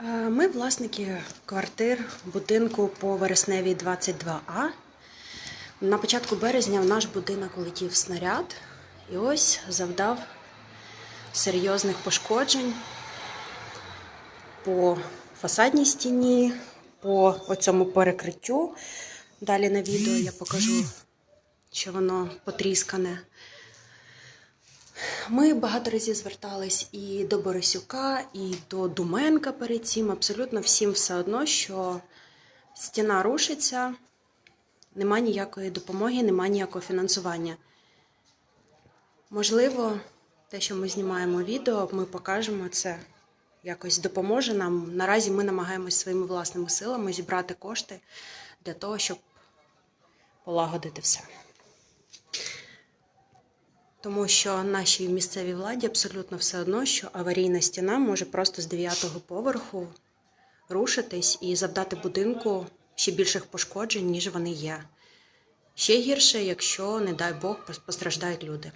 Е, Ми власники квартир будинку по Вересневій 22А. На початку березня в наш будинок летів снаряд і ось завдав серйозних пошкоджень по фасадній стіні, по оцьому перекриттю. Далі на відео я покажу, що воно потріскане. Ми багато разів звертались і до Борисюка, і до Думенка перед цим. Абсолютно всім все одно, що стіна рушиться, нема ніякої допомоги, нема ніякого фінансування. Можливо, те, що ми знімаємо відео, ми покажемо це, якось допоможе нам. Наразі ми намагаємось своїми власними силами зібрати кошти для того, щоб полагодити все. Тому що нашій місцевій владі абсолютно все одно, що аварійна стіна може просто з 9-го поверху рушитись і завдати будинку ще більших пошкоджень, ніж вони є. Ще гірше, якщо, не дай Бог, постраждають люди.